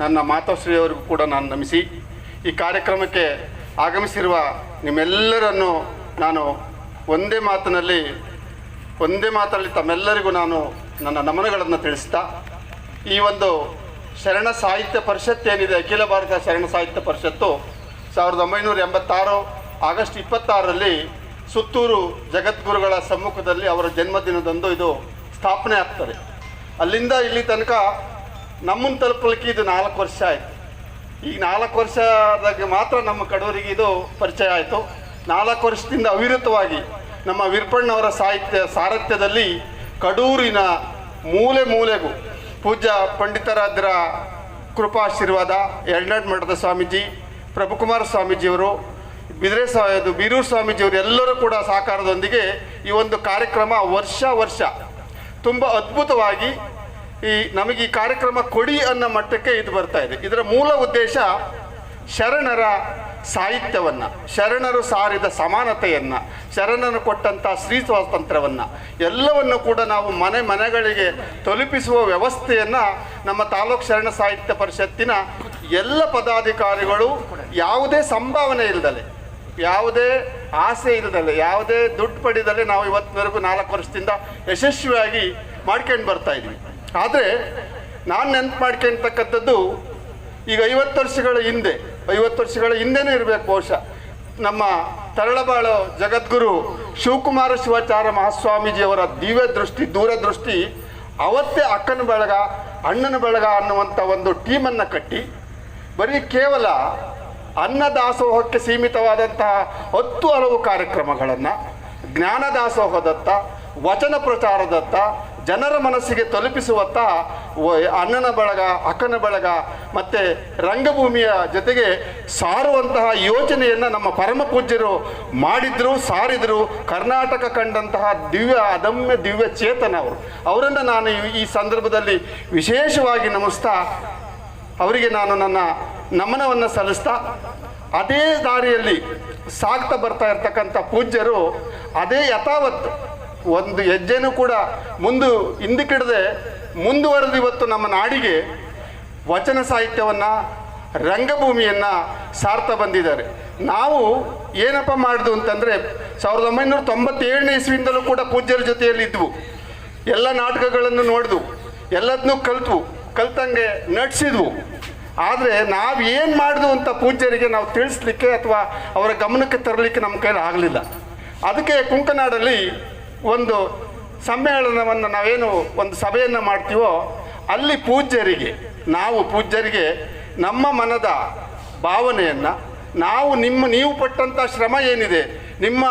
ನನ್ನ ಮಾತಾಶ್ರೀಯವರಿಗೂ ಕೂಡ ನಾನು ನಮಿಸಿ ಈ ಕಾರ್ಯಕ್ರಮಕ್ಕೆ ಆಗಮಿಸಿರುವ ನಿಮ್ಮೆಲ್ಲರನ್ನು ನಾನು ಒಂದೇ ಮಾತಿನಲ್ಲಿ, ಒಂದೇ ಮಾತಲ್ಲಿ ತಮ್ಮೆಲ್ಲರಿಗೂ ನಾನು ನನ್ನ ನಮನಗಳನ್ನು ತಿಳಿಸ್ತಾ, ಈ ಒಂದು ಶರಣ ಸಾಹಿತ್ಯ ಪರಿಷತ್ ಏನಿದೆ, ಅಖಿಲ ಭಾರತ ಶರಣ ಸಾಹಿತ್ಯ ಪರಿಷತ್ತು ಸಾವಿರದ ಒಂಬೈನೂರ ಎಂಬತ್ತಾರು ಆಗಸ್ಟ್ ಇಪ್ಪತ್ತಾರರಲ್ಲಿ ಸುತ್ತೂರು ಜಗದ್ಗುರುಗಳ ಸಮ್ಮುಖದಲ್ಲಿ ಅವರ ಜನ್ಮದಿನದಂದು ಇದು ಸ್ಥಾಪನೆ ಆಗ್ತದೆ. ಅಲ್ಲಿಂದ ಇಲ್ಲಿ ತನಕ ನಮ್ಮನ್ನು ತಲುಪಲಿಕ್ಕೆ ಇದು ನಾಲ್ಕು ವರ್ಷ ಆಯಿತು. ಈಗ ನಾಲ್ಕು ವರ್ಷದಾಗ ಮಾತ್ರ ನಮ್ಮ ಕಡೂರಿಗೆ ಇದು ಪರಿಚಯ ಆಯಿತು. ನಾಲ್ಕು ವರ್ಷದಿಂದ ಅವಿರತವಾಗಿ ನಮ್ಮ ವೀರಪ್ಪಣ್ಣವರ ಸಾಹಿತ್ಯ, ಸಾರಥ್ಯದಲ್ಲಿ ಕಡೂರಿನ ಮೂಲೆ ಮೂಲೆಗೂ ಪೂಜ್ಯ ಪಂಡಿತರಾದ್ರ ಕೃಪಾಶೀರ್ವಾದ ಎರಡನೇ ಮಠದ ಸ್ವಾಮೀಜಿ, ಪ್ರಭುಕುಮಾರ ಸ್ವಾಮೀಜಿಯವರು ಬಿದ್ರೆ ಇದು ಬೀರೂರು ಸ್ವಾಮೀಜಿಯವರು ಎಲ್ಲರೂ ಕೂಡ ಸಹಕಾರದೊಂದಿಗೆ ಈ ಒಂದು ಕಾರ್ಯಕ್ರಮ ವರ್ಷ ವರ್ಷ ತುಂಬ ಅದ್ಭುತವಾಗಿ ಈ ನಮಗೆ ಈ ಕಾರ್ಯಕ್ರಮ ಕೊಡಿ ಅನ್ನೋ ಮಟ್ಟಕ್ಕೆ ಇದು ಬರ್ತಾ ಇದೆ. ಇದರ ಮೂಲ ಉದ್ದೇಶ ಶರಣರ ಸಾಹಿತ್ಯವನ್ನು, ಶರಣರು ಸಾರಿದ ಸಮಾನತೆಯನ್ನು, ಶರಣರು ಕೊಟ್ಟಂಥ ಸ್ತ್ರೀ ಸ್ವಾತಂತ್ರ್ಯವನ್ನು ಎಲ್ಲವನ್ನು ಕೂಡ ನಾವು ಮನೆ ಮನೆಗಳಿಗೆ ತಲುಪಿಸುವ ವ್ಯವಸ್ಥೆಯನ್ನು ನಮ್ಮ ತಾಲೂಕು ಶರಣ ಸಾಹಿತ್ಯ ಪರಿಷತ್ತಿನ ಎಲ್ಲ ಪದಾಧಿಕಾರಿಗಳು ಯಾವುದೇ ಸಂಭಾವನೆ ಇಲ್ಲದಲೆ ಯಾವುದೇ ಆಸೆ ಇಲ್ಲದಲೆ ಯಾವುದೇ ದುಡ್ಡು ಪಡೆದಲೆ ನಾವು ಇವತ್ತಿನವರೆಗೂ ನಾಲ್ಕು ವರ್ಷದಿಂದ ಯಶಸ್ವಿಯಾಗಿ ಮಾಡ್ಕೊಂಡು ಬರ್ತಾ ಇದ್ವಿ. ಆದರೆ ನಾನು ನೆನ್ಪು ಮಾಡ್ಕೊಳ್ತಕ್ಕಂಥದ್ದು ಈಗ ಐವತ್ತು ವರ್ಷಗಳ ಹಿಂದೆ, ಐವತ್ತು ವರ್ಷಗಳ ಹಿಂದೆನೇ ಇರಬೇಕು ಬಹುಶಃ. ನಮ್ಮ ತರಳಬಾಳು ಜಗದ್ಗುರು ಶಿವಕುಮಾರ ಶಿವಾಚಾರ್ಯ ಮಹಾಸ್ವಾಮೀಜಿಯವರ ದಿವ್ಯ ದೃಷ್ಟಿ, ದೂರದೃಷ್ಟಿ, ಅವತ್ತೇ ಅಕ್ಕನ ಬಳಗ, ಅಣ್ಣನ ಬಳಗ ಅನ್ನುವಂಥ ಒಂದು ಟೀಮನ್ನು ಕಟ್ಟಿ, ಬರೀ ಕೇವಲ ಅನ್ನದಾಸೋಹಕ್ಕೆ ಸೀಮಿತವಾದಂತಹ ಹತ್ತು ಹಲವು ಕಾರ್ಯಕ್ರಮಗಳನ್ನು ಜ್ಞಾನ ದಾಸೋಹದತ್ತ ವಚನ ಪ್ರಚಾರದತ್ತ ಜನರ ಮನಸ್ಸಿಗೆ ತಲುಪಿಸುವತ್ತ ಅಣ್ಣನ ಬಳಗ, ಅಕ್ಕನ ಬಳಗ, ಮತ್ತು ರಂಗಭೂಮಿಯ ಜೊತೆಗೆ ಸಾರುವಂತಹ ಯೋಚನೆಯನ್ನು ನಮ್ಮ ಪರಮ ಪೂಜ್ಯರು ಮಾಡಿದ್ರು, ಸಾರಿದ್ರು. ಕರ್ನಾಟಕ ಕಂಡಂತಹ ದಿವ್ಯ, ಅದಮ್ಯ ದಿವ್ಯ ಚೇತನ ಅವರು. ಅವರನ್ನು ನಾನು ಈ ಸಂದರ್ಭದಲ್ಲಿ ವಿಶೇಷವಾಗಿ ನಮಿಸ್ತಾ, ಅವರಿಗೆ ನಾನು ನನ್ನ ನಮನವನ್ನು ಸಲ್ಲಿಸ್ತಾ, ಅದೇ ದಾರಿಯಲ್ಲಿ ಸಾಗ್ತಾ ಬರ್ತಾ ಇರ್ತಕ್ಕಂಥ ಪೂಜ್ಯರು, ಅದೇ ಯಥಾವತ್ತು ಒಂದು ಹೆಜ್ಜೆನೂ ಕೂಡ ಮುಂದು ಹಿಂದಕ್ಕಿಡದೆ ಮುಂದುವರೆದು ಇವತ್ತು ನಮ್ಮ ನಾಡಿಗೆ ವಚನ ಸಾಹಿತ್ಯವನ್ನು, ರಂಗಭೂಮಿಯನ್ನು ಸಾರ್ತಾ ಬಂದಿದ್ದಾರೆ. ನಾವು ಏನಪ್ಪ ಮಾಡಿದ್ವು ಅಂತಂದರೆ ಸಾವಿರದ ಒಂಬೈನೂರ ತೊಂಬತ್ತೇಳನೇ ಇಸ್ವಿಯಿಂದಲೂ ಕೂಡ ಪೂಜ್ಯರ ಜೊತೆಯಲ್ಲಿ ಇದ್ವು. ಎಲ್ಲ ನಾಟಕಗಳನ್ನು ನೋಡಿದ್ವು ಎಲ್ಲದನ್ನೂ ಕಲ್ತ್ವು, ಕಲ್ತಂಗೆ ನಟಿಸಿದ್ವು ಆದರೆ ನಾವು ಏನು ಮಾಡಿದ್ವು ಅಂತ ಪೂಜ್ಯರಿಗೆ ನಾವು ತಿಳಿಸ್ಲಿಕ್ಕೆ ಅಥವಾ ಅವರ ಗಮನಕ್ಕೆ ತರಲಿಕ್ಕೆ ನಮ್ಮ ಕೈಲಿ ಆಗಲಿಲ್ಲ. ಅದಕ್ಕೆ ಕುಂಕನಾಡಲ್ಲಿ ಒಂದು ಸಮ್ಮೇಳನವನ್ನು ನಾವೇನು ಒಂದು ಸಭೆಯನ್ನು ಮಾಡ್ತೀವೋ ಅಲ್ಲಿ ಪೂಜ್ಯರಿಗೆ, ನಾವು ಪೂಜ್ಯರಿಗೆ ನಮ್ಮ ಮನದ ಭಾವನೆಯನ್ನು ನಾವು ನಿಮ್ಮ, ನೀವು ಪಟ್ಟಂಥ ಶ್ರಮ ಏನಿದೆ, ನಿಮ್ಮ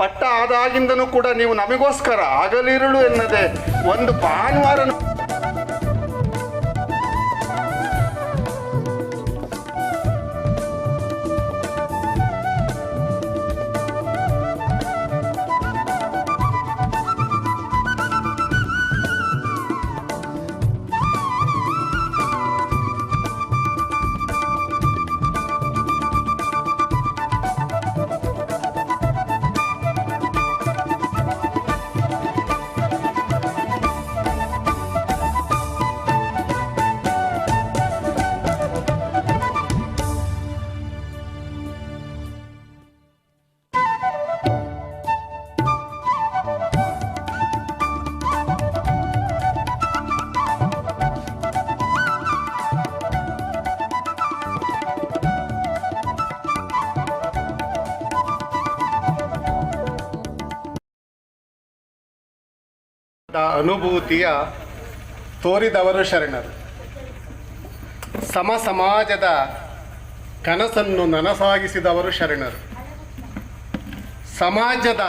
ಪಟ್ಟ ಆದಾಗಿಂದನೂ ಕೂಡ ನೀವು ನಮಗೋಸ್ಕರ ಆಗಲಿರುಳು ಎನ್ನದೆ ಒಂದು ಭಾನುವಾರ ಅನುಭೂತಿಯ ತೋರಿದವರು ಶರಣರು. ಸಮ ಸಮಾಜದ ಕನಸನ್ನು ನನಸಾಗಿಸಿದವರು ಶರಣರು. ಸಮಾಜದ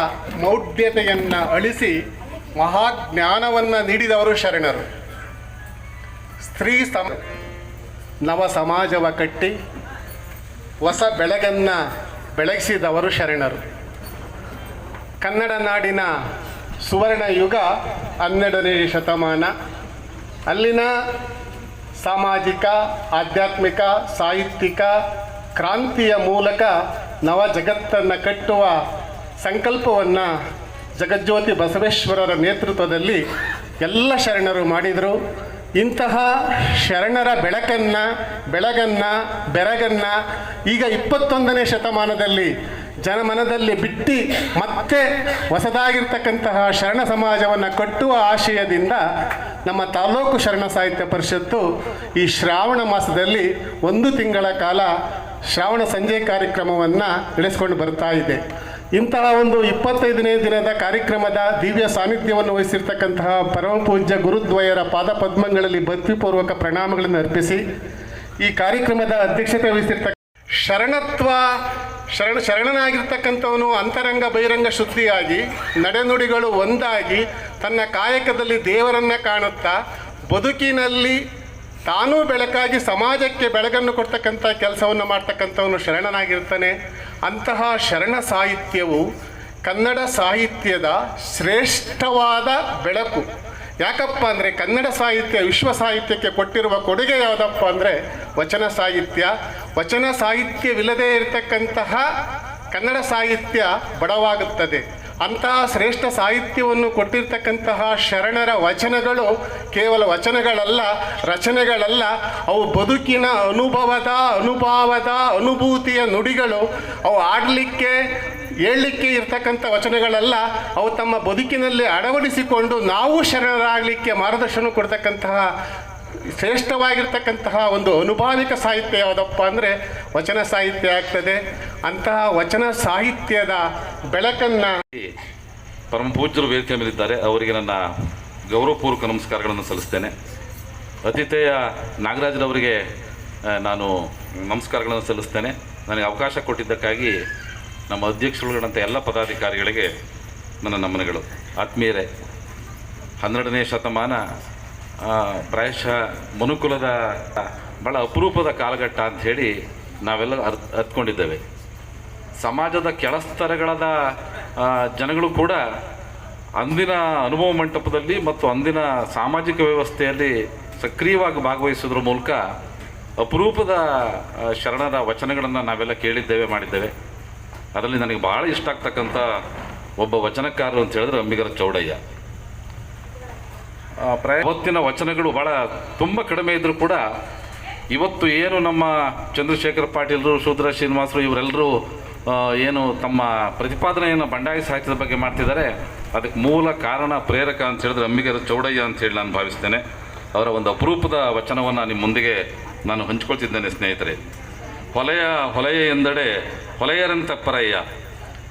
ಮೌಢ್ಯತೆಯನ್ನು ಅಳಿಸಿ ಮಹಾಜ್ಞಾನವನ್ನು ನೀಡಿದವರು ಶರಣರು. ಸ್ತ್ರೀ ಸಮ, ನವ ಸಮಾಜವ ಕಟ್ಟಿ ಹೊಸ ಬೆಳಗನ್ನು ಬೆಳಗಿಸಿದವರು ಶರಣರು. ಕನ್ನಡ ನಾಡಿನ ಸುವರ್ಣ ಯುಗ ಹನ್ನೆರಡನೇ ಶತಮಾನ. ಅಲ್ಲಿನ ಸಾಮಾಜಿಕ, ಆಧ್ಯಾತ್ಮಿಕ, ಸಾಹಿತ್ಯಿಕ ಕ್ರಾಂತಿಯ ಮೂಲಕ ನವ ಜಗತ್ತನ್ನು ಕಟ್ಟುವ ಸಂಕಲ್ಪವನ್ನು ಜಗಜ್ಯೋತಿ ಬಸವೇಶ್ವರರ ನೇತೃತ್ವದಲ್ಲಿ ಎಲ್ಲ ಶರಣರು ಮಾಡಿದರು. ಇಂತಹ ಶರಣರ ಬೆಳಕನ್ನು, ಬೆಳಗನ್ನು, ಬೆರಗನ್ನು ಈಗ ಇಪ್ಪತ್ತೊಂದನೇ ಶತಮಾನದಲ್ಲಿ ಜನಮನದಲ್ಲಿ ಬಿಟ್ಟಿ ಮತ್ತೆ ಹೊಸದಾಗಿರ್ತಕ್ಕಂತಹ ಶರಣ ಸಮಾಜವನ್ನು ಕಟ್ಟುವ ಆಶಯದಿಂದ ನಮ್ಮ ತಾಲೂಕು ಶರಣ ಸಾಹಿತ್ಯ ಪರಿಷತ್ತು ಈ ಶ್ರಾವಣ ಮಾಸದಲ್ಲಿ ಒಂದು ತಿಂಗಳ ಕಾಲ ಶ್ರಾವಣ ಸಂಜೆ ಕಾರ್ಯಕ್ರಮವನ್ನು ನಡೆಸಿಕೊಂಡು ಬರ್ತಾ ಇದೆ. ಇಂತಹ ಒಂದು ಇಪ್ಪತ್ತೈದನೇ ದಿನದ ಕಾರ್ಯಕ್ರಮದ ದಿವ್ಯ ಸಾನ್ನಿಧ್ಯವನ್ನು ವಹಿಸಿರ್ತಕ್ಕಂತಹ ಪರಮಪೂಜ್ಯ ಗುರುದ್ವಯರ ಪಾದ ಪದ್ಮಗಳಲ್ಲಿ ಭಕ್ತಿಪೂರ್ವಕ ಪ್ರಣಾಮಗಳನ್ನು ಅರ್ಪಿಸಿ ಈ ಕಾರ್ಯಕ್ರಮದ ಅಧ್ಯಕ್ಷತೆ ವಹಿಸಿರ್ತಕ್ಕ ಶರಣತ್ವ ಶರಣ ಶರಣನಾಗಿರ್ತಕ್ಕಂಥವನು ಅಂತರಂಗ ಬಹಿರಂಗ ಶುದ್ಧಿಯಾಗಿ, ನಡೆನುಡಿಗಳು ಒಂದಾಗಿ ತನ್ನ ಕಾಯಕದಲ್ಲಿ ದೇವರನ್ನ ಕಾಣುತ್ತಾ, ಬದುಕಿನಲ್ಲಿ ತಾನೂ ಬೆಳಕಾಗಿ ಸಮಾಜಕ್ಕೆ ಬೆಳಗನ್ನು ಕೊಡ್ತಕ್ಕಂಥ ಕೆಲಸವನ್ನು ಮಾಡ್ತಕ್ಕಂಥವನು ಶರಣನಾಗಿರ್ತಾನೆ. ಅಂತಹ ಶರಣ ಸಾಹಿತ್ಯವು ಕನ್ನಡ ಸಾಹಿತ್ಯದ ಶ್ರೇಷ್ಠವಾದ ಬೆಳಕು. ಯಾಕಪ್ಪ ಅಂದರೆ ಕನ್ನಡ ಸಾಹಿತ್ಯ, ವಿಶ್ವ ಸಾಹಿತ್ಯಕ್ಕೆ ಕೊಟ್ಟಿರುವ ಕೊಡುಗೆ ಯಾವುದಪ್ಪ ಅಂದರೆ ವಚನ ಸಾಹಿತ್ಯ. ವಚನ ಸಾಹಿತ್ಯವಿಲ್ಲದೇ ಇರತಕ್ಕಂತಹ ಕನ್ನಡ ಸಾಹಿತ್ಯ ಬಡವಾಗುತ್ತದೆ. ಅಂತಹ ಶ್ರೇಷ್ಠ ಸಾಹಿತ್ಯವನ್ನು ಕೊಟ್ಟಿರ್ತಕ್ಕಂತಹ ಶರಣರ ವಚನಗಳು ಕೇವಲ ವಚನಗಳಲ್ಲ, ರಚನೆಗಳಲ್ಲ, ಅವು ಬದುಕಿನ ಅನುಭವದ, ಅನುಭಾವದ, ಅನುಭೂತಿಯ ನುಡಿಗಳು. ಅವು ಆಡಲಿಕ್ಕೆ ಹೇಳಲಿಕ್ಕೆ ಇರ್ತಕ್ಕಂಥ ವಚನಗಳೆಲ್ಲ, ಅವು ತಮ್ಮ ಬದುಕಿನಲ್ಲಿ ಅಳವಡಿಸಿಕೊಂಡು ನಾವು ಶರಣರಾಗಲಿಕ್ಕೆ ಮಾರ್ಗದರ್ಶನ ಕೊಡ್ತಕ್ಕಂತಹ ಶ್ರೇಷ್ಠವಾಗಿರ್ತಕ್ಕಂತಹ ಒಂದು ಅನುಭಾವಿಕ ಸಾಹಿತ್ಯ ಯಾವುದಪ್ಪ ಅಂದರೆ ವಚನ ಸಾಹಿತ್ಯ ಆಗ್ತದೆ. ಅಂತಹ ವಚನ ಸಾಹಿತ್ಯದ ಬೆಳಕನ್ನು ಪರಮ ಪೂಜ್ಯರು ವೇದಿಕೆ ಮೇಲಿದ್ದಾರೆ. ಅವರಿಗೆ ನನ್ನ ಗೌರವಪೂರ್ವಕ ನಮಸ್ಕಾರಗಳನ್ನು ಸಲ್ಲಿಸ್ತೇನೆ. ಅತಿಥೇಯ ನಾಗರಾಜರವರಿಗೆ ನಾನು ನಮಸ್ಕಾರಗಳನ್ನು ಸಲ್ಲಿಸ್ತೇನೆ. ನನಗೆ ಅವಕಾಶ ಕೊಟ್ಟಿದ್ದಕ್ಕಾಗಿ ನಮ್ಮ ಅಧ್ಯಕ್ಷರುಗಳಂಥ ಎಲ್ಲ ಪದಾಧಿಕಾರಿಗಳಿಗೆ ನನ್ನ ನಮನಗಳು. ಆತ್ಮೀಯರೇ, ಹನ್ನೆರಡನೇ ಶತಮಾನ ಪ್ರಾಯಶಃ ಮನುಕುಲದ ಭಾಳ ಅಪರೂಪದ ಕಾಲಘಟ್ಟ ಅಂತ ಹೇಳಿ ನಾವೆಲ್ಲ ಅರ್ಥ ಹತ್ಕೊಂಡಿದ್ದೇವೆ ಸಮಾಜದ ಕೆಳಸ್ತರಗಳದ ಜನಗಳು ಕೂಡ ಅಂದಿನ ಅನುಭವ ಮಂಟಪದಲ್ಲಿ ಮತ್ತು ಅಂದಿನ ಸಾಮಾಜಿಕ ವ್ಯವಸ್ಥೆಯಲ್ಲಿ ಸಕ್ರಿಯವಾಗಿ ಭಾಗವಹಿಸೋದ್ರ ಮೂಲಕ ಅಪರೂಪದ ಶರಣರ ವಚನಗಳನ್ನು ನಾವೆಲ್ಲ ಕೇಳಿದ್ದೇವೆ, ಮಾಡಿದ್ದೇವೆ. ಅದರಲ್ಲಿ ನನಗೆ ಭಾಳ ಇಷ್ಟ ಆಗ್ತಕ್ಕಂಥ ಒಬ್ಬ ವಚನಕಾರರು ಅಂತ ಹೇಳಿದ್ರೆ ಅಂಬಿಗರ ಚೌಡಯ್ಯ. ಪ್ರಾಯ ಅವತ್ತಿನ ವಚನಗಳು ಭಾಳ ತುಂಬ ಕಡಿಮೆ ಇದ್ದರೂ ಕೂಡ ಇವತ್ತು ಏನು ನಮ್ಮ ಚಂದ್ರಶೇಖರ್ ಪಾಟೀಲರು, ಶೂದ್ರ ಶ್ರೀನಿವಾಸರು ಇವರೆಲ್ಲರೂ ಏನು ತಮ್ಮ ಪ್ರತಿಪಾದನೆಯನ್ನು ಬಂಡಾಯ ಸಾಹಿತ್ಯದ ಬಗ್ಗೆ ಮಾಡ್ತಿದ್ದಾರೆ, ಅದಕ್ಕೆ ಮೂಲ ಕಾರಣ ಪ್ರೇರಕ ಅಂತ ಹೇಳಿದ್ರೆ ಅಂಬಿಗರ ಚೌಡಯ್ಯ ಅಂತ ಹೇಳಿ ನಾನು ಭಾವಿಸ್ತೇನೆ. ಅವರ ಒಂದು ಅಪರೂಪದ ವಚನವನ್ನು ನಿಮ್ಮ ಮುಂದಿಗೆ ನಾನು ಹಂಚ್ಕೊಳ್ತಿದ್ದೇನೆ ಸ್ನೇಹಿತರೆ. ಹೊಲೆಯ ಹೊಲೆಯ ಎಂದಡೆ ಹೊಲೆಯರಂತ ಪರಯ್ಯ.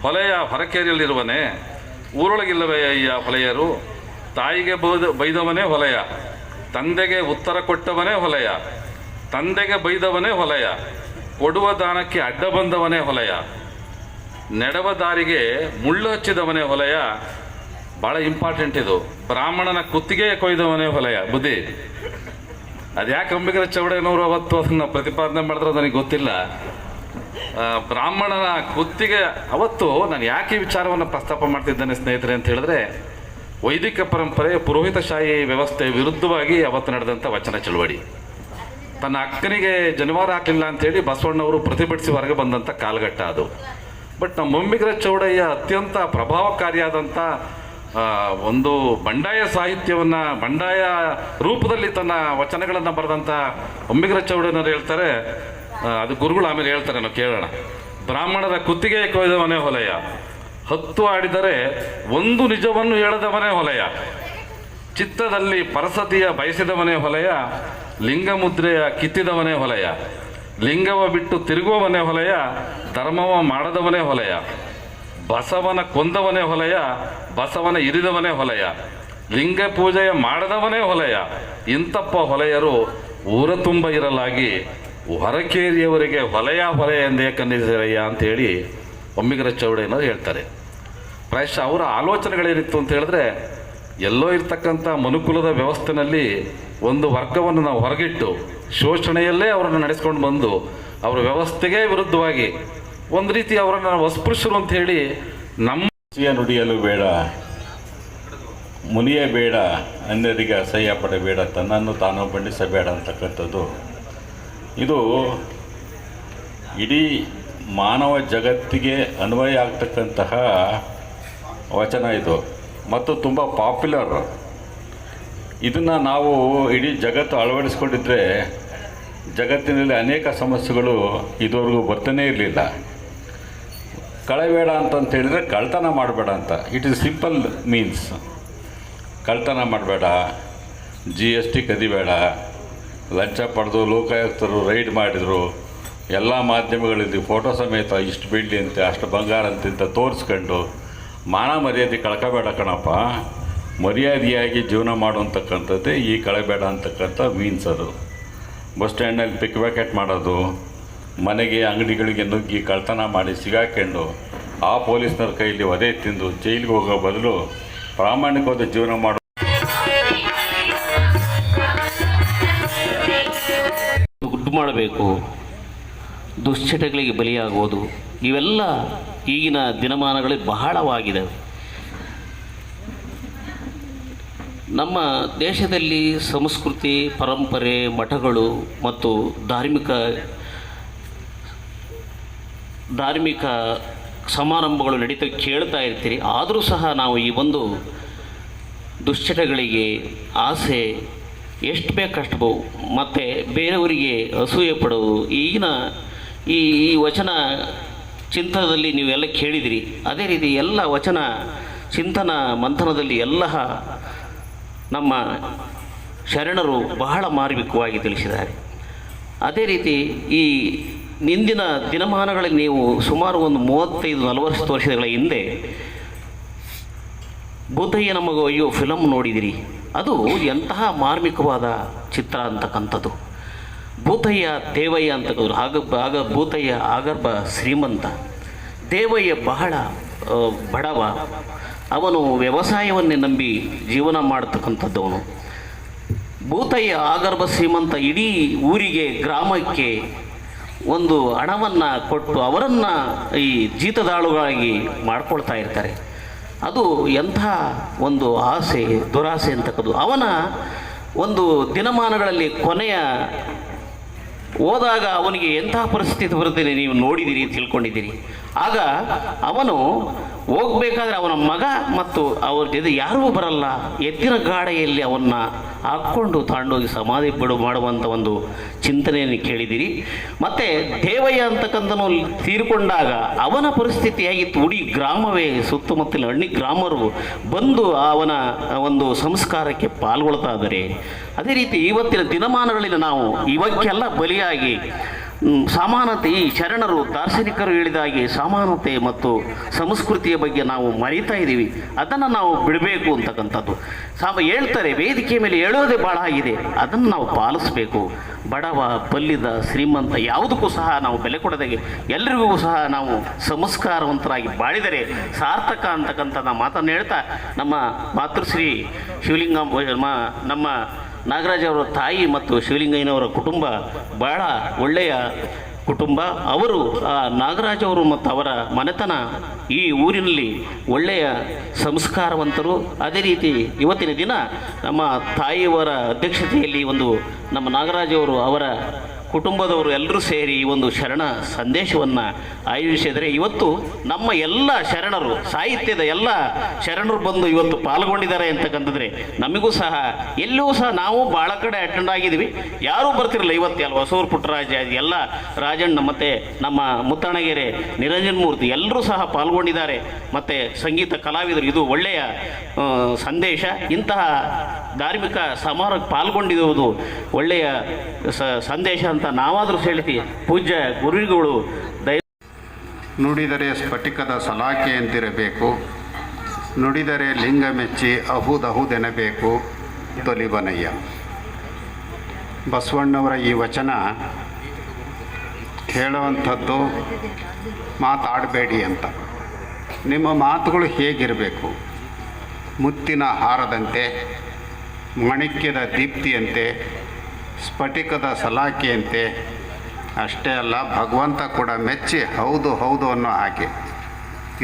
ಹೊಲೆಯ ಹೊರಕೇರಿಯಲ್ಲಿರುವನೇ, ಊರೊಳಗಿಲ್ಲವೇ ಅಯ್ಯ ಹೊಲೆಯರು? ತಾಯಿಗೆ ಬೈದ, ಬೈದವನೇ ಹೊಲೆಯ. ತಂದೆಗೆ ಉತ್ತರ ಕೊಟ್ಟವನೇ ಹೊಲೆಯ. ತಂದೆಗೆ ಬೈದವನೇ ಹೊಲೆಯ. ಕೊಡುವ ದಾನಕ್ಕೆ ಅಡ್ಡ ಬಂದವನೇ ಹೊಲೆಯ. ನೆಡವ ದಾರಿಗೆ ಮುಳ್ಳು ಹಚ್ಚಿದವನೇ ಹೊಲೆಯ. ಭಾಳ ಇಂಪಾರ್ಟೆಂಟ್ ಇದು. ಬ್ರಾಹ್ಮಣನ ಕುತ್ತಿಗೆ ಕೊಯ್ದವನೇ ಹೊಲೆಯ. ಬುದ್ಧಿ. ಅದ್ಯಾಕೆ ಅಂಬಿಕರ ಚೌಡಯ್ಯನವರು ಅವತ್ತು ಅದನ್ನು ಪ್ರತಿಪಾದನೆ ಮಾಡಿದ್ರೆ ನನಗೆ ಗೊತ್ತಿಲ್ಲ. ಬ್ರಾಹ್ಮಣನ ಕುತ್ತಿಗೆ ಅವತ್ತು ನಾನು ಯಾಕೆ ವಿಚಾರವನ್ನು ಪ್ರಸ್ತಾಪ ಮಾಡ್ತಿದ್ದೇನೆ ಸ್ನೇಹಿತರೆ ಅಂತ ಹೇಳಿದ್ರೆ, ವೈದಿಕ ಪರಂಪರೆ ಪುರೋಹಿತಶಾಹಿ ವ್ಯವಸ್ಥೆ ವಿರುದ್ಧವಾಗಿ ಅವತ್ತು ನಡೆದಂಥ ವಚನ ಚಳವಳಿ. ತನ್ನ ಅಕ್ಕನಿಗೆ ಜನಿವಾರ ಹಾಕಲಿಲ್ಲ ಅಂತೇಳಿ ಬಸವಣ್ಣವರು ಪ್ರತಿಭಟಿಸಿ ಹೊರಗೆ ಬಂದಂಥ ಕಾಲಘಟ್ಟ ಅದು. ಬಟ್ ನಮ್ಮ ಮಮ್ಮಿಗರ ಚೌಡಯ್ಯ ಅತ್ಯಂತ ಪ್ರಭಾವಕಾರಿಯಾದಂಥ ಒಂದು ಬಂಡಾಯ ಸಾಹಿತ್ಯವನ್ನು, ಬಂಡಾಯ ರೂಪದಲ್ಲಿ ತನ್ನ ವಚನಗಳನ್ನು ಬರೆದಂಥ ಅಂಬಿಗರ ಚೌಡನವರು ಹೇಳ್ತಾರೆ. ಅದು ಗುರುಗಳು ಆಮೇಲೆ ಹೇಳ್ತಾರೆ, ನಾವು ಕೇಳೋಣ. ಬ್ರಾಹ್ಮಣರ ಕುತ್ತಿಗೆ ಕೊಯ್ದವನೇ ಹೊಲೆಯ. ಹತ್ತು ಆಡಿದರೆ ಒಂದು ನಿಜವನ್ನು ಹೇಳದವನೇ ಹೊಲೆಯ. ಚಿತ್ತದಲ್ಲಿ ಪರಸತಿಯ ಬಯಸಿದವನೇ ಹೊಲೆಯ. ಲಿಂಗಮುದ್ರೆಯ ಕಿತ್ತಿದವನೇ ಹೊಲೆಯ. ಲಿಂಗವ ಬಿಟ್ಟು ತಿರುಗುವವನೇ ಹೊಲೆಯ. ಧರ್ಮವ ಮಾಡದವನೇ ಹೊಲೆಯ. ಬಸವನ ಕೊಂದವನೇ ಹೊಲಯ, ಬಸವನ ಇರಿದವನೇ ಹೊಲಯ, ಲಿಂಗ ಪೂಜೆಯ ಮಾಡದವನೇ ಹೊಲಯ ಇಂತಪ್ಪ ಹೊಲೆಯರು ಊರ ತುಂಬ ಇರಲಾಗಿ ಹೊರಕೇರಿಯವರಿಗೆ ಹೊಲೆಯ ಹೊಲೆಯ ಎಂದೇ ಕನ್ನಿಸಿರಯ್ಯ ಅಂತೇಳಿ ಒಮ್ಮಿಗರ ಚೌಡಯ್ಯನವರು ಹೇಳ್ತಾರೆ. ಪ್ರಾಯಶಃ ಅವರ ಆಲೋಚನೆಗಳೇನಿತ್ತು ಅಂತ ಹೇಳಿದ್ರೆ, ಎಲ್ಲೋ ಇರ್ತಕ್ಕಂಥ ಮನುಕುಲದ ವ್ಯವಸ್ಥೆನಲ್ಲಿ ಒಂದು ವರ್ಗವನ್ನು ನಾವು ಹೊರಗಿಟ್ಟು ಶೋಷಣೆಯಲ್ಲೇ ಅವರನ್ನು ನಡೆಸ್ಕೊಂಡು ಬಂದು ಅವರ ವ್ಯವಸ್ಥೆಗೆ ವಿರುದ್ಧವಾಗಿ ಒಂದು ರೀತಿ ಅವರನ್ನು ವಸ್ಪೃಶ್ಯರು ಅಂತ ಹೇಳಿ ನಮ್ಮ ನುಡಿಯಲು ಬೇಡ, ಮುನಿಯೇ ಬೇಡ, ಅನ್ಯರಿಗೆ ಅಸಹ್ಯ ಪಡಬೇಡ, ತನ್ನನ್ನು ತಾನು ಬಣ್ಣಿಸಬೇಡ ಅಂತಕ್ಕಂಥದ್ದು. ಇದು ಇಡೀ ಮಾನವ ಜಗತ್ತಿಗೆ ಅನ್ವಯ ಆಗ್ತಕ್ಕಂತಹ ವಚನ ಇದು. ಮತ್ತು ತುಂಬ ಪಾಪ್ಯುಲರ್. ಇದನ್ನು ನಾವು ಇಡೀ ಜಗತ್ತು ಅಳವಡಿಸ್ಕೊಂಡಿದ್ರೆ ಜಗತ್ತಿನಲ್ಲಿ ಅನೇಕ ಸಮಸ್ಯೆಗಳು ಇದುವರೆಗೂ ಬರ್ತಾನೇ ಇರಲಿಲ್ಲ. ಕಳಬೇಡ ಅಂತಂತ ಹೇಳಿದರೆ ಕಳ್ತನ ಮಾಡಬೇಡ ಅಂತ. ಇಟ್ ಇಸ್ ಸಿಂಪಲ್ ಮೀನ್ಸ್ ಕಳ್ತನ ಮಾಡಬೇಡ. ಜಿ ಎಸ್ ಟಿ ಕದಿಬೇಡ. ಲಂಚ ಪಡೆದು ಲೋಕಾಯುಕ್ತರು ರೈಡ್ ಮಾಡಿದರು. ಎಲ್ಲ ಮಾಧ್ಯಮಗಳಲ್ಲಿ ಫೋಟೋ ಸಮೇತ ಇಷ್ಟು ಬೆಳ್ಳಿ ಅಂತೆ, ಅಷ್ಟು ಬಂಗಾರ ಅಂತಿಂತ ತೋರಿಸ್ಕೊಂಡು ಮಾನ ಮರ್ಯಾದೆ ಕಳ್ಕೋಬೇಡ ಕಣಪ್ಪ. ಮರ್ಯಾದೆಯಾಗಿ ಜೀವನ ಮಾಡುವಂತಕ್ಕಂಥದ್ದೇ ಈ ಕಳೆಬೇಡ ಅಂತಕ್ಕಂಥ ಮೀನ್ಸ್ ಅದು. ಬಸ್ ಸ್ಟ್ಯಾಂಡಲ್ಲಿ ಪಿಕ್ ಪ್ಯಾಕೆಟ್ ಮಾಡೋದು. ಮನೆಗೆ ಅಂಗಡಿಗಳಿಗೆ ನುಗ್ಗಿ ಕಳ್ತನ ಮಾಡಿ ಸಿಗಾಕೊಂಡು ಆ ಪೊಲೀಸ್ನವ್ರ ಕೈಯಲ್ಲಿ ಒದೆ ತಿಂದು ಜೈಲಿಗೆ ಹೋಗೋ ಬದಲು ಪ್ರಾಮಾಣಿಕವಾದ ಜೀವನ ಮಾಡೋ ಗುಡ್ ಮಾಡಬೇಕು, ದುಶ್ಚಟಗಳಿಗೆ ಬಲಿಯಾಗುವುದು, ಇವೆಲ್ಲ ಈಗಿನ ದಿನಮಾನಗಳಲ್ಲಿ ಬಹಳವಾಗಿದೆ. ನಮ್ಮ ದೇಶದಲ್ಲಿ ಸಂಸ್ಕೃತಿ, ಪರಂಪರೆ, ಮಠಗಳು ಮತ್ತು ಧಾರ್ಮಿಕ ಧಾರ್ಮಿಕ ಸಮಾರಂಭಗಳು ನಡೀತಾ ಕೇಳ್ತಾ ಇರ್ತೀರಿ, ಆದರೂ ಸಹ ನಾವು ಈ ಒಂದು ದುಶ್ಚಟಗಳಿಗೆ ಆಸೆ ಎಷ್ಟು ಬೇಕಷ್ಟು ಬಹು, ಮತ್ತು ಬೇರೆಯವರಿಗೆ ಅಸೂಯೆ ಪಡೋದು. ಈಗಿನ ಈ ಈ ವಚನ ಚಿಂತನದಲ್ಲಿ ನೀವೆಲ್ಲ ಕೇಳಿದಿರಿ. ಅದೇ ರೀತಿ ಎಲ್ಲ ವಚನ ಚಿಂತನ ಮಂಥನದಲ್ಲಿ ಎಲ್ಲ ನಮ್ಮ ಶರಣರು ಬಹಳ ಮಾರ್ಮಿಕವಾಗಿ ತಿಳಿಸಿದ್ದಾರೆ. ಅದೇ ರೀತಿ ಈ ನಿಂದಿನ ದಿನಮಾನಗಳಲ್ಲಿ ನೀವು ಸುಮಾರು ಒಂದು ಮೂವತ್ತೈದು ನಲವತ್ತು ವರ್ಷಗಳ ಹಿಂದೆ ಭೂತಯ್ಯ ನಮಗೆ ಅಯ್ಯೋ ಫಿಲಮ್ ನೋಡಿದಿರಿ. ಅದು ಎಂತಹ ಮಾರ್ಮಿಕವಾದ ಚಿತ್ರ ಅಂತಕ್ಕಂಥದ್ದು. ಭೂತಯ್ಯ ದೇವಯ್ಯ ಅಂತ ಆಗ ಆಗ ಭೂತಯ್ಯ ಆಗರ್ಭ ಶ್ರೀಮಂತ. ದೇವಯ್ಯ ಬಹಳ ಬಡವ. ಅವನು ವ್ಯವಸಾಯವನ್ನೇ ನಂಬಿ ಜೀವನ ಮಾಡತಕ್ಕಂಥದ್ದವನು. ಭೂತಯ್ಯ ಆಗರ್ಭ ಶ್ರೀಮಂತ ಇಡೀ ಊರಿಗೆ, ಗ್ರಾಮಕ್ಕೆ ಒಂದು ಹಣವನ್ನು ಕೊಟ್ಟು ಅವರನ್ನು ಈ ಜೀತದಾಳುಗಳಾಗಿ ಮಾಡ್ಕೊಳ್ತಾ ಇರ್ತಾರೆ. ಅದು ಎಂಥ ಒಂದು ಆಸೆ, ದುರಾಸೆ ಅಂತಕ್ಕದ್ದು. ಅವನ ಒಂದು ದಿನಮಾನಗಳಲ್ಲಿ ಕೊನೆಯ ಹೋದಾಗ ಅವನಿಗೆ ಎಂಥ ಪರಿಸ್ಥಿತಿ ಬರುತ್ತೆ ನೀವು ನೋಡಿದ್ದೀರಿ ತಿಳ್ಕೊಂಡಿದ್ದೀರಿ. ಆಗ ಅವನು ಹೋಗ್ಬೇಕಾದ್ರೆ ಅವನ ಮಗ ಮತ್ತು ಅವ್ರ ಜೊತೆ ಯಾರಿಗೂ ಬರಲ್ಲ. ಎತ್ತಿನ ಗಾಡೆಯಲ್ಲಿ ಅವನ್ನ ಹಾಕ್ಕೊಂಡು ತಾಂಡೋಗಿ ಸಮಾಧಿ ಬಿಡು ಮಾಡುವಂಥ ಒಂದು ಚಿಂತನೆಯನ್ನು ಕೇಳಿದ್ದೀರಿ. ಮತ್ತು ದೇವಯ್ಯ ಅಂತಕ್ಕಂಥನು ತೀರ್ಕೊಂಡಾಗ ಅವನ ಪರಿಸ್ಥಿತಿ ಹೇಗಿತ್ತು ಗ್ರಾಮವೇ, ಸುತ್ತಮುತ್ತಲಿನ ಹಳ್ಳಿ ಗ್ರಾಮರು ಬಂದು ಅವನ ಒಂದು ಸಂಸ್ಕಾರಕ್ಕೆ ಪಾಲ್ಗೊಳ್ತಾ ಇದ್ದಾರೆ. ಅದೇ ರೀತಿ ಇವತ್ತಿನ ದಿನಮಾನಗಳಲ್ಲಿ ನಾವು ಇವಕ್ಕೆಲ್ಲ ಬಲಿಯಾಗಿ ಸಮಾನತೆ ಈ ಶರಣರು ದಾರ್ಶನಿಕರು ಹೇಳಿದಾಗೆ ಸಮಾನತೆ ಮತ್ತು ಸಂಸ್ಕೃತಿಯ ಬಗ್ಗೆ ನಾವು ಮರೀತಾ ಇದ್ದೀವಿ. ಅದನ್ನು ನಾವು ಬಿಡಬೇಕು ಅಂತಕ್ಕಂಥದ್ದು. ಸಾಮ ಹೇಳ್ತಾರೆ ವೇದಿಕೆ ಮೇಲೆ ಹೇಳೋದೇ ಭಾಳ ಆಗಿದೆ. ಅದನ್ನು ನಾವು ಪಾಲಿಸಬೇಕು. ಬಡವ, ಬಲ್ಲಿದ, ಶ್ರೀಮಂತ ಯಾವುದಕ್ಕೂ ಸಹ ನಾವು ಬೆಲೆ ಕೊಡದಾಗೆ ಎಲ್ಲರಿಗೂ ಸಹ ನಾವು ಸಂಸ್ಕಾರವಂತರಾಗಿ ಬಾಳಿದರೆ ಸಾರ್ಥಕ ಅಂತಕ್ಕಂಥ ಮಾತನ್ನು ಹೇಳ್ತಾ ನಮ್ಮ ಮಾತೃಶ್ರೀ ಶಿವಲಿಂಗ ನಮ್ಮ ನಾಗರಾಜ್ ಅವರ ತಾಯಿ ಮತ್ತು ಶಿವಲಿಂಗಯ್ಯನವರ ಕುಟುಂಬ ಬಹಳ ಒಳ್ಳೆಯ ಕುಟುಂಬ. ಅವರು, ಆ, ನಾಗರಾಜ್ ಅವರು ಮತ್ತು ಅವರ ಮನೆತನ ಈ ಊರಿನಲ್ಲಿ ಒಳ್ಳೆಯ ಸಂಸ್ಕಾರವಂತರು. ಅದೇ ರೀತಿ ಇವತ್ತಿನ ದಿನ ನಮ್ಮ ತಾಯಿಯವರ ಅಧ್ಯಕ್ಷತೆಯಲ್ಲಿ ಒಂದು ನಮ್ಮ ನಾಗರಾಜ್ ಅವರು ಅವರ ಕುಟುಂಬದವರು ಎಲ್ಲರೂ ಸೇರಿ ಒಂದು ಶರಣ ಸಂದೇಶವನ್ನು ಆಯೋಜಿಸಿದರೆ ಇವತ್ತು ನಮ್ಮ ಎಲ್ಲ ಶರಣರು, ಸಾಹಿತ್ಯದ ಎಲ್ಲ ಶರಣರು ಬಂದು ಇವತ್ತು ಪಾಲ್ಗೊಂಡಿದ್ದಾರೆ ಅಂತಕ್ಕಂಥದ್ರೆ ನಮಗೂ ಸಹ ಎಲ್ಲೂ ಸಹ ನಾವು ಭಾಳ ಕಡೆ ಅಟೆಂಡ್ ಆಗಿದ್ದೀವಿ. ಯಾರೂ ಬರ್ತಿರಲಿಲ್ಲ ಇವತ್ತು ಅಲ್ವಾ? ಹೊಸೂರು ಪುಟ್ಟರಾಜ, ಎಲ್ಲ ರಾಜಣ್ಣ ಮತ್ತು ನಮ್ಮ ಮುತ್ತಣಗೆರೆ ನಿರಂಜನ್ ಮೂರ್ತಿ ಎಲ್ಲರೂ ಸಹ ಪಾಲ್ಗೊಂಡಿದ್ದಾರೆ. ಮತ್ತು ಸಂಗೀತ ಕಲಾವಿದರು, ಇದು ಒಳ್ಳೆಯ ಸಂದೇಶ. ಇಂತಹ ಧಾರ್ಮಿಕ ಸಮಾರೋಹಕ್ಕೆ ಪಾಲ್ಗೊಂಡಿರುವುದು ಒಳ್ಳೆಯ ಸಂದೇಶ ಅಂತ ನಾವಾದರೂ ಹೇಳ್ತೀವಿ ಪೂಜ್ಯ ಗುರುಗಳು ದಯ ನುಡಿದರೆ ಸ್ಫಟಿಕದ ಸಲಾಕೆಯಂತಿರಬೇಕು ನುಡಿದರೆ ಲಿಂಗ ಮೆಚ್ಚಿ ಅಹುದಹುದೆನಬೇಕು. ತೊಲಿಬನಯ್ಯ. ಬಸವಣ್ಣವರ ಈ ವಚನ ಹೇಳುವಂಥದ್ದು ಮಾತಾಡಬೇಡಿ ಅಂತ. ನಿಮ್ಮ ಮಾತುಗಳು ಹೇಗಿರಬೇಕು? ಮುತ್ತಿನ ಹಾರದಂತೆ, ಮಣಿಕ್ಯದ ದೀಪ್ತಿಯಂತೆ ಸ್ಫಟಿಕದ ಸಲಾಕೆಯಂತೆ ಅಷ್ಟೇ ಅಲ್ಲ, ಭಗವಂತ ಕೂಡ ಮೆಚ್ಚಿ ಹೌದು ಹೌದು ಅನ್ನೋ ಹಾಗೆ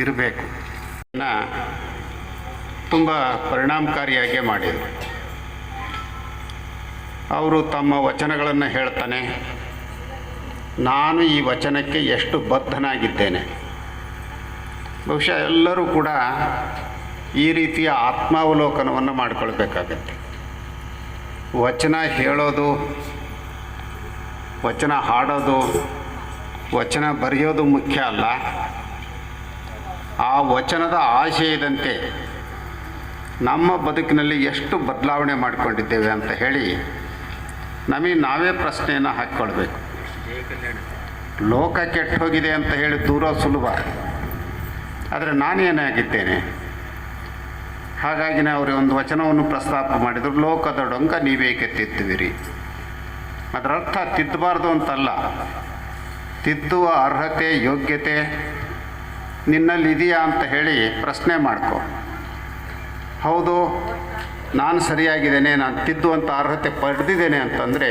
ಇರಬೇಕು. ತುಂಬ ಪರಿಣಾಮಕಾರಿಯಾಗಿ ಮಾಡಿದರು. ಅವರು ತಮ್ಮ ವಚನಗಳನ್ನು ಹೇಳ್ತಾನೆ, ನಾನು ಈ ವಚನಕ್ಕೆ ಎಷ್ಟು ಬದ್ಧನಾಗಿದ್ದೇನೆ. ಬಹುಶಃ ಎಲ್ಲರೂ ಕೂಡ ಈ ರೀತಿಯ ಆತ್ಮಾವಲೋಕನವನ್ನು ಮಾಡಿಕೊಳ್ಬೇಕಾಗತ್ತೆ. ವಚನ ಹೇಳೋದು, ವಚನ ಹಾಡೋದು, ವಚನ ಬರೆಯೋದು ಮುಖ್ಯ ಅಲ್ಲ. ಆ ವಚನದ ಆಶಯದಂತೆ ನಮ್ಮ ಬದುಕಿನಲ್ಲಿ ಎಷ್ಟು ಬದಲಾವಣೆ ಮಾಡಿಕೊಂಡಿದ್ದೇವೆ ಅಂತ ಹೇಳಿ ನಮಗೆ ನಾವೇ ಪ್ರಶ್ನೆಯನ್ನು ಹಾಕ್ಕೊಳ್ಬೇಕು. ಲೋಕ ಕೆಟ್ಟ ಹೋಗಿದೆ ಅಂತ ಹೇಳಿ ದೂರ ಸುಲಭ. ಆದರೆ ನಾನೇನಾಗಿದ್ದೇನೆ? ಹಾಗಾಗಿ ಅವರು ಒಂದು ವಚನವನ್ನು ಪ್ರಸ್ತಾಪ ಮಾಡಿದರು, ಲೋಕದ ಡೊಂಕ ನೀವೇಕೆ ತಿದ್ದುವಿರಿ ಅದರ ಅರ್ಥ ತಿದ್ದಬಾರ್ದು ಅಂತಲ್ಲ. ತಿದ್ದುವ ಅರ್ಹತೆ, ಯೋಗ್ಯತೆ ನಿನ್ನಲ್ಲಿ ಇದೆಯಾ ಅಂತ ಹೇಳಿ ಪ್ರಶ್ನೆ ಮಾಡ್ಕೊ. ಹೌದು, ನಾನು ಸರಿಯಾಗಿದ್ದೇನೆ, ನಾನು ತಿದ್ದುವಂಥ ಅರ್ಹತೆ ಪಡೆದಿದ್ದೇನೆ ಅಂತಂದರೆ,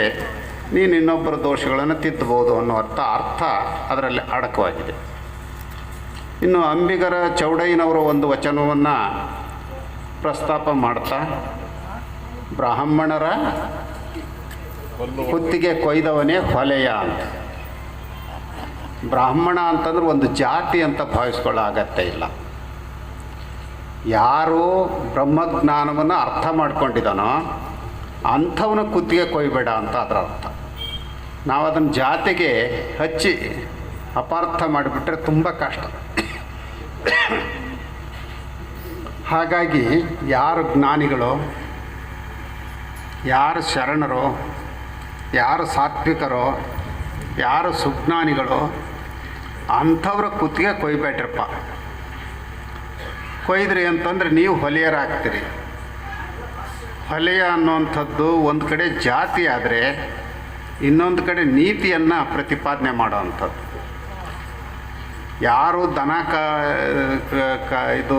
ನೀನು ಇನ್ನೊಬ್ಬರ ದೋಷಗಳನ್ನು ತಿದ್ದಬಹುದು ಅನ್ನೋ ಅರ್ಥ ಅರ್ಥ ಅದರಲ್ಲಿ ಅಡಕವಾಗಿದೆ. ಇನ್ನು ಅಂಬಿಗರ ಚೌಡಯ್ಯನವರ ಒಂದು ವಚನವನ್ನು ಪ್ರಸ್ತಾಪ ಮಾಡ್ತಾ ಬ್ರಾಹ್ಮಣರ ಕುತ್ತಿಗೆ ಕೊಯ್ದವನೇ ಹೊಲೆಯ ಅಂತ. ಬ್ರಾಹ್ಮಣ ಅಂತಂದ್ರೆ ಒಂದು ಜಾತಿ ಅಂತ ಭಾವಿಸ್ಕೊಳ್ಳೋ ಅಗತ್ಯ ಇಲ್ಲ. ಯಾರು ಬ್ರಹ್ಮಜ್ಞಾನವನ್ನು ಅರ್ಥ ಮಾಡ್ಕೊಂಡಿದ್ದಾನೋ ಅಂಥವನ ಕುತ್ತಿಗೆ ಕೊಯ್ಬೇಡ ಅಂತ ಅದರ ಅರ್ಥ. ನಾವು ಅದನ್ನು ಜಾತಿಗೆ ಹಚ್ಚಿ ಅಪಾರ್ಥ ಮಾಡಿಬಿಟ್ರೆ ತುಂಬ ಕಷ್ಟ. ಹಾಗಾಗಿ ಯಾರು ಜ್ಞಾನಿಗಳು, ಯಾರು ಶರಣರು, ಯಾರು ಸಾತ್ವಿಕರೋ, ಯಾರು ಸುಜ್ಞಾನಿಗಳು, ಅಂಥವ್ರ ಕುತ್ತಿಗೆ ಕೊಯ್ಬೇಟ್ರಪ್ಪ ಕೊಯ್ದ್ರಿ ಅಂತಂದರೆ ನೀವು ಹೊಲೆಯರಾಗ್ತೀರಿ. ಹೊಲೆಯ ಅನ್ನುವಂಥದ್ದು ಒಂದು ಕಡೆ ಜಾತಿ ಆದರೆ ಇನ್ನೊಂದು ಕಡೆ ನೀತಿಯನ್ನು ಪ್ರತಿಪಾದನೆ ಮಾಡೋವಂಥದ್ದು. ಯಾರು ದನ ಕ ಇದು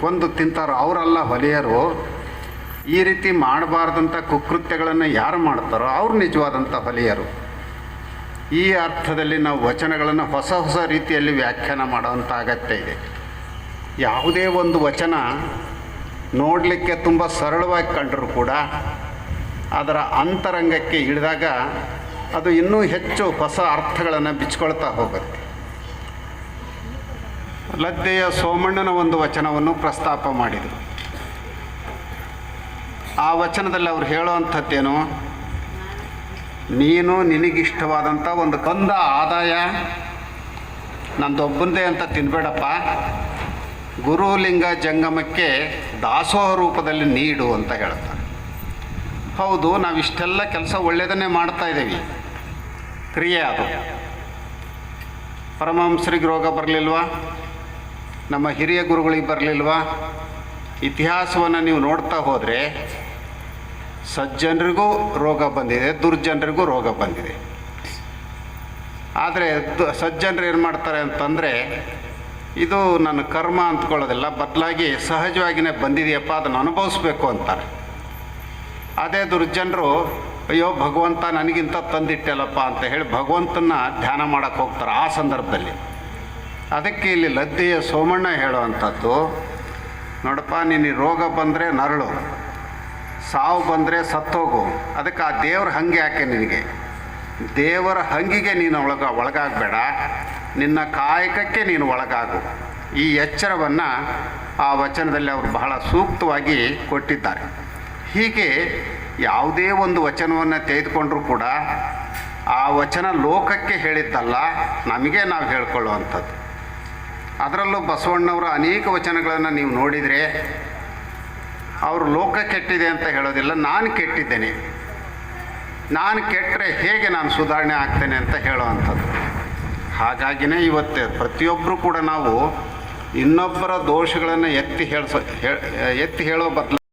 ಕೊಂದು ತಿಂತಾರೋ ಅವರೆಲ್ಲ ಹೊಲಿಯರು, ಈ ರೀತಿ ಮಾಡಬಾರ್ದಂಥ ಕುಕೃತ್ಯಗಳನ್ನು ಯಾರು ಮಾಡ್ತಾರೋ ಅವ್ರು ನಿಜವಾದಂಥ ಹೊಲಿಯರು. ಈ ಅರ್ಥದಲ್ಲಿ ನಾವು ವಚನಗಳನ್ನು ಹೊಸ ಹೊಸ ರೀತಿಯಲ್ಲಿ ವ್ಯಾಖ್ಯಾನ ಮಾಡುವಂಥ ಅಗತ್ಯ ಇದೆ. ಯಾವುದೇ ಒಂದು ವಚನ ನೋಡಲಿಕ್ಕೆ ತುಂಬ ಸರಳವಾಗಿ ಕಂಡರೂ ಕೂಡ ಅದರ ಅಂತರಂಗಕ್ಕೆ ಇಳಿದಾಗ ಅದು ಇನ್ನೂ ಹೆಚ್ಚು ಹೊಸ ಅರ್ಥಗಳನ್ನು ಬಿಚ್ಕೊಳ್ತಾ ಹೋಗುತ್ತೆ. ಲದ್ದೆಯ ಸೋಮಣ್ಣನ ಒಂದು ವಚನವನ್ನು ಪ್ರಸ್ತಾಪ ಮಾಡಿದರು. ಆ ವಚನದಲ್ಲಿ ಅವ್ರು ಹೇಳುವಂಥದ್ದೇನು ನೀನು ನಿನಗಿಷ್ಟವಾದಂಥ ಒಂದು ಕಂದ ಆದಾಯ ನಂದೊಬ್ಬಂದೇ ಅಂತ ತಿನ್ಬೇಡಪ್ಪ. ಗುರುಲಿಂಗ ಜಂಗಮಕ್ಕೆ ದಾಸೋಹ ರೂಪದಲ್ಲಿ ನೀಡು ಅಂತ ಹೇಳ್ತಾರೆ. ಹೌದು, ನಾವಿಷ್ಟೆಲ್ಲ ಕೆಲಸ ಒಳ್ಳೆಯದನ್ನೇ ಮಾಡ್ತಾ ಇದ್ದೀವಿ. ಕ್ರಿಯೆ ಅದು. ಪರಮಹಂಸರಿಗೆ ರೋಗ ಬರಲಿಲ್ವಾ? ನಮ್ಮ ಹಿರಿಯ ಗುರುಗಳಿಗೆ ಬರಲಿಲ್ವಾ? ಇತಿಹಾಸವನ್ನು ನೀವು ನೋಡ್ತಾ ಹೋದರೆ ಸಜ್ಜನರಿಗೂ ರೋಗ ಬಂದಿದೆ, ದುರ್ಜನರಿಗೂ ರೋಗ ಬಂದಿದೆ. ಆದರೆ ಸಜ್ಜನರು ಏನು ಮಾಡ್ತಾರೆ ಅಂತಂದರೆ, ಇದು ನನ್ನ ಕರ್ಮ ಅಂದ್ಕೊಳ್ಳೋದಿಲ್ಲ ಬದಲಾಗಿ ಸಹಜವಾಗಿಯೇ ಬಂದಿದೆಯಪ್ಪ, ಅದನ್ನು ಅನುಭವಿಸ್ಬೇಕು ಅಂತಾರೆ. ಅದೇ ದುರ್ಜನರು, ಅಯ್ಯೋ, ಭಗವಂತ ನನಗಿಂತ ತಂದಿಟ್ಟಲ್ಲಪ್ಪ ಅಂತ ಹೇಳಿ ಭಗವಂತನ ಧ್ಯಾನ ಮಾಡೋಕ್ಕೆ ಹೋಗ್ತಾರೆ ಆ ಸಂದರ್ಭದಲ್ಲಿ. ಅದಕ್ಕೆ ಇಲ್ಲಿ ಲದ್ದೆಯ ಸೋಮಣ್ಣ ಹೇಳುವಂಥದ್ದು, ನೋಡಪ್ಪ ನೀನು ರೋಗ ಬಂದರೆ ನರಳು, ಸಾವು ಬಂದರೆ ಸತ್ತೋಗು. ಅದಕ್ಕೆ ಆ ದೇವ್ರ ಹಂಗೆ ಯಾಕೆ ನಿನಗೆ? ದೇವರ ಹಂಗಿಗೆ ನೀನು ಒಳಗ ಒಳಗಾಗಬೇಡ. ನಿನ್ನ ಕಾಯಕಕ್ಕೆ ನೀನು ಒಳಗಾಗು. ಈ ಎಚ್ಚರವನ್ನು ಆ ವಚನದಲ್ಲಿ ಅವರು ಬಹಳ ಸೂಕ್ತವಾಗಿ ಕೊಟ್ಟಿದ್ದಾರೆ. ಹೀಗೆ ಯಾವುದೇ ಒಂದು ವಚನವನ್ನು ತೆಗೆದುಕೊಂಡ್ರೂ ಕೂಡ ಆ ವಚನ ಲೋಕಕ್ಕೆ ಹೇಳಿದ್ದಲ್ಲ, ನಮಗೆ ನಾವು ಹೇಳ್ಕೊಳ್ಳುವಂಥದ್ದು. ಅದರಲ್ಲೂ ಬಸವಣ್ಣವರ ಅನೇಕ ವಚನಗಳನ್ನು ನೀವು ನೋಡಿದರೆ ಅವರು ಲೋಕ ಕೆಟ್ಟಿದೆ ಅಂತ ಹೇಳೋದಿಲ್ಲ, ನಾನು ಕೆಟ್ಟಿದ್ದೇನೆ. ನಾನು ಕೆಟ್ಟರೆ ಹೇಗೆ ನಾನು ಸುಧಾರಣೆ ಆಗ್ತೇನೆ ಅಂತ ಹೇಳುವಂಥದ್ದು ಹಾಗಾಗಿನೇ ಇವತ್ತು ಪ್ರತಿಯೊಬ್ಬರೂ ಕೂಡ ನಾವು ಇನ್ನೊಬ್ಬರ ದೋಷಗಳನ್ನು ಎತ್ತಿ ಹೇಳಿಸೋ ಎತ್ತಿ ಹೇಳೋ ಬದಲು